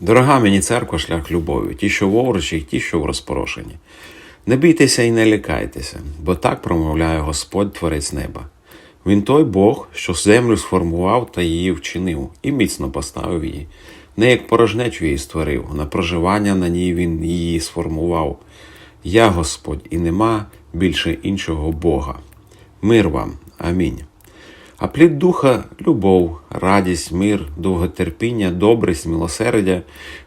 Дорога мені церква, шлях любові, ті, що в овручі, ті, що в розпорошенні. Не бійтеся і не лякайтеся, бо так промовляє Господь Творець неба. Він той Бог, що землю сформував та її вчинив, і міцно поставив її. Не як порожнечу її створив, на проживання на ній він її сформував. Я Господь, і нема більше іншого Бога. Мир вам. Амінь. А плід духа любов, радість, мир, довготерпіння, добрість, милосердя,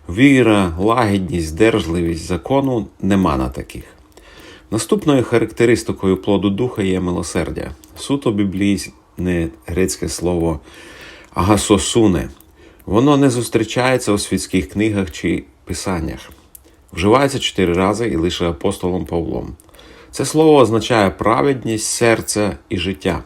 віра, лагідність, здержливість закону нема на таких. Наступною характеристикою плоду духа є милосердя. Суто біблійне грецьке слово агасосуне. Воно не зустрічається у світських книгах чи писаннях. Вживається чотири рази і лише апостолом Павлом. Це слово означає праведність, серця і життя.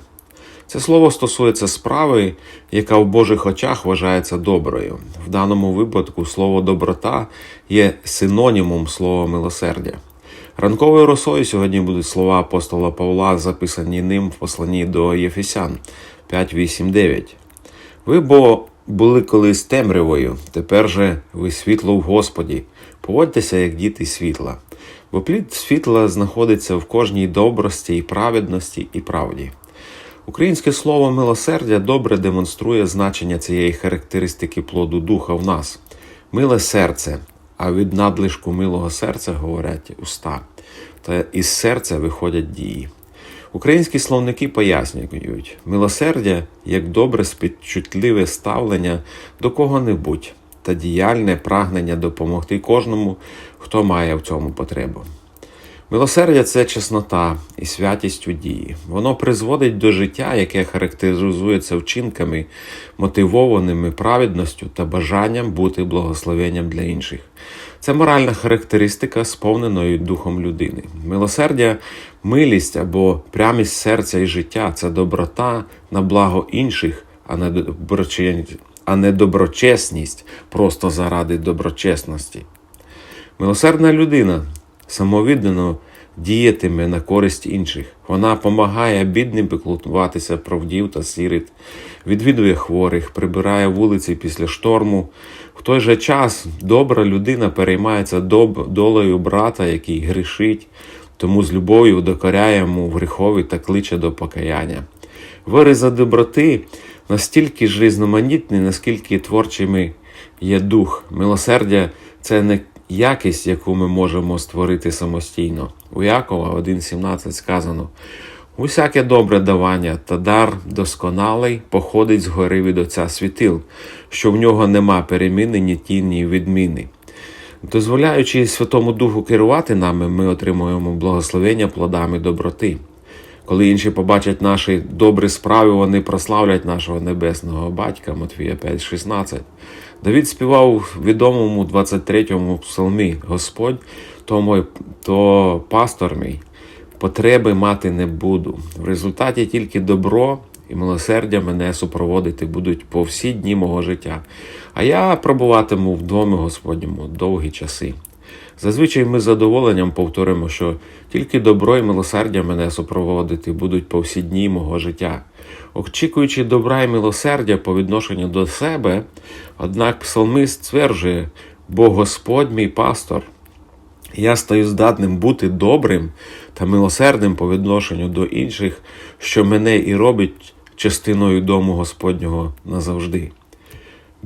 Це слово стосується справи, яка в Божих очах вважається доброю. В даному випадку слово доброта є синонімом слова милосердя. Ранковою росою сьогодні будуть слова апостола Павла, записані ним в посланні до Єфесян 5, 8, 9. Ви бо були колись темрявою, тепер же ви світло в Господі. Поводьтеся, як діти світла, бо плід світла знаходиться в кожній добрості і праведності і правді. Українське слово милосердя добре демонструє значення цієї характеристики плоду духа в нас. Миле серце, а від надлишку милого серця говорять уста, та із серця виходять дії. Українські словники пояснюють, милосердя як добре спідчутливе ставлення до кого-небудь та діяльне прагнення допомогти кожному, хто має в цьому потребу. Милосердя це чеснота і святість у дії. Воно призводить до життя, яке характеризується вчинками, мотивованими праведністю та бажанням бути благословенням для інших. Це моральна характеристика, сповненої духом людини. Милосердя, милість або прямість серця і життя це доброта на благо інших, а не а не доброчесність просто заради доброчесності. Милосердна людина самовіддано діятиме на користь інших. Вона допомагає бідним піклуватися про вдів та сірит, відвідує хворих, прибирає вулиці після шторму. В той же час добра людина переймається долею брата, який грішить, тому з любов'ю докоряє йому в гріхові та кличе до покаяння. Виризи доброти настільки ж різноманітні, наскільки творчими є дух. Милосердя це не якість, яку ми можемо створити самостійно. У Якова 1.17 сказано: усяке добре давання та дар досконалий походить з гори від Отця світил, що в нього нема переміни, ні тіні відміни. Дозволяючи Святому Духу керувати нами, ми отримуємо благословення плодами доброти. Коли інші побачать наші добрі справи, вони прославлять нашого небесного батька Матвія 5,16. Давід співав відомому 23-му псалмі Господь, то мой, то пастор мій, потреби мати не буду. В результаті тільки добро і милосердя мене супроводити будуть по всі дні мого життя. А я пробуватиму в домі Господньому довгі часи. Зазвичай ми з задоволенням повторимо, що тільки добро і милосердя мене супроводити будуть по всі дні мого життя. Очікуючи добра і милосердя по відношенню до себе, однак псалмист стверджує, бо Господь мій пастор, я стаю здатним бути добрим та милосердним по відношенню до інших, що мене і робить частиною дому Господнього назавжди.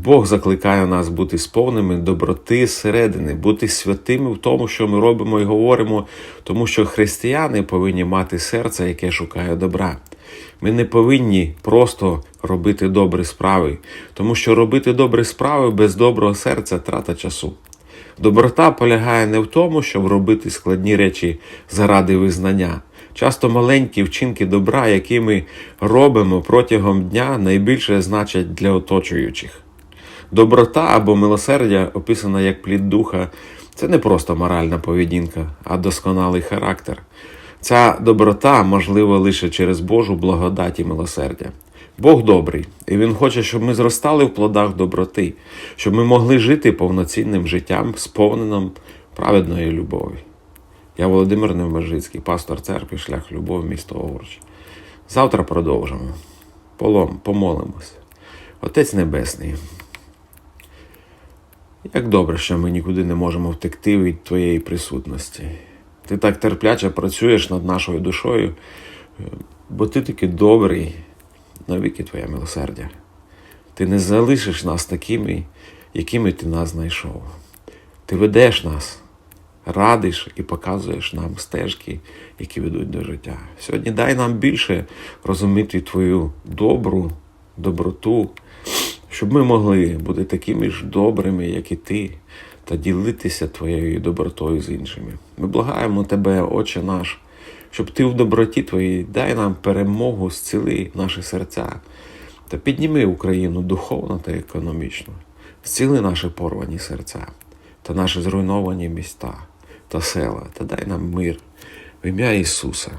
Бог закликає нас бути сповними доброти зсередини, бути святими в тому, що ми робимо і говоримо, тому що християни повинні мати серце, яке шукає добра. Ми не повинні просто робити добрі справи, тому що робити добрі справи без доброго серця трата часу. Доброта полягає не в тому, щоб робити складні речі заради визнання. Часто маленькі вчинки добра, які ми робимо протягом дня, найбільше значать для оточуючих. Доброта або милосердя, описана як плід духа, це не просто моральна поведінка, а досконалий характер. Ця доброта можлива лише через Божу благодать і милосердя. Бог добрий, і Він хоче, щоб ми зростали в плодах доброти, щоб ми могли жити повноцінним життям, сповненим праведної любові. Я Володимир Невмержицький, пастор церкви, шлях любові, місто Овруч. Завтра продовжимо. Полом, помолимося. Отець Небесний. Як добре, що ми нікуди не можемо втекти від твоєї присутності. Ти так терпляче працюєш над нашою душою, е, бо ти таки добрий, навіки твоє милосердя. Ти не залишиш нас такими, якими ти нас знайшов. Ти ведеш нас, радиш і показуєш нам стежки, які ведуть до життя. Сьогодні дай нам більше розуміти твою добру доброту, щоб ми могли бути такими ж добрими, як і ти, та ділитися твоєю добротою з іншими. Ми благаємо тебе, Отче наш, щоб ти в доброті твоїй дай нам перемогу, зціли наші серця та підніми Україну духовно та економічно, зціли наші порвані серця та наші зруйновані міста та села, та дай нам мир в ім'я Ісуса.